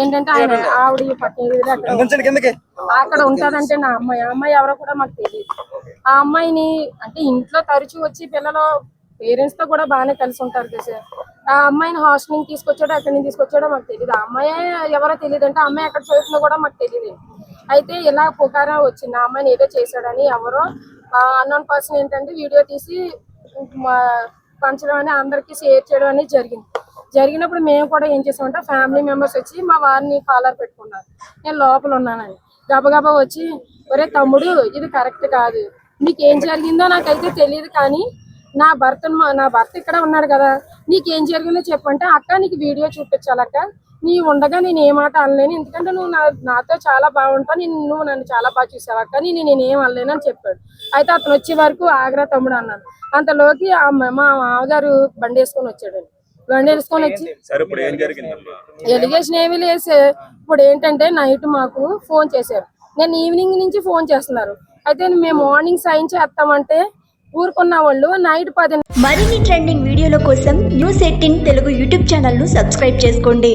ఏంటంటే ఆయన ఆవిడ పట్టేది అక్కడ అక్కడ ఉంటదంటే నా అమ్మాయి. అమ్మాయి ఎవరో కూడా మాకు తెలియదు. ఆ అమ్మాయిని అంటే ఇంట్లో తరచూ వచ్చి పిల్లలు పేరెంట్స్తో కూడా బాగానే కలిసి ఉంటారు కదా సార్. ఆ అమ్మాయిని హాస్టల్ నుంచి తీసుకొచ్చాడో ఎక్కడి నుంచి తీసుకొచ్చాడో మాకు తెలియదు. ఆ అమ్మాయి ఎవరో తెలియదు అంటే ఆ అమ్మాయి ఎక్కడ చదువుతుందో కూడా మాకు తెలియదు. అయితే ఇలా పుకారా వచ్చింది. ఆ అమ్మాయిని ఏదో చేశాడని ఎవరో అన్నోన్ పర్సన్ ఏంటంటే వీడియో తీసి పంచడం అని అందరికి షేర్ చేయడం అనేది జరిగింది. జరిగినప్పుడు మేము కూడా ఏం చేసామంటే ఫ్యామిలీ మెంబర్స్ వచ్చి మా వారిని కాలర్ పెట్టుకున్నారు. నేను లోపల ఉన్నానని గబగబా వచ్చి ఒరే తమ్ముడు ఇది కరెక్ట్ కాదు. నీకేం జరిగిందో నాకైతే తెలియదు కానీ నా భర్త నా భర్త ఇక్కడ ఉన్నాడు కదా. నీకేం జరిగిందో చెప్పంటే అక్క నీకు వీడియో చూపించాలక్క నీ ఉండగా నేను ఏ మాట అనలేను. ఎందుకంటే నువ్వు నా నాతో చాలా బాగుంటావు. నేను నువ్వు నన్ను చాలా బాగా చూసావు అక్క. నేను నేనేం అనలేను అని చెప్పాడు. అయితే అతను వచ్చే వరకు ఆగ్రా తమ్ముడు అన్నాను అంతలోకి మా మామగారు బండి వేసుకొని వచ్చాడు బండి వేసుకొని వచ్చి. ఎలిగేషన్ ఏమీ లేసే ఇప్పుడు ఏంటంటే నైట్ మాకు ఫోన్ చేశారు. నేను ఈవినింగ్ నుంచి ఫోన్ చేస్తున్నారు. అయితే మేము మార్నింగ్ సైన్ చేస్తామంటే ఊరుకున్న వాళ్ళు నైట్ పది మరిన్ని ట్రెండింగ్ వీడియోల కోసం న్యూస్ ఎయిటీన్ తెలుగు యూట్యూబ్ ఛానల్ను సబ్స్క్రైబ్ చేసుకోండి.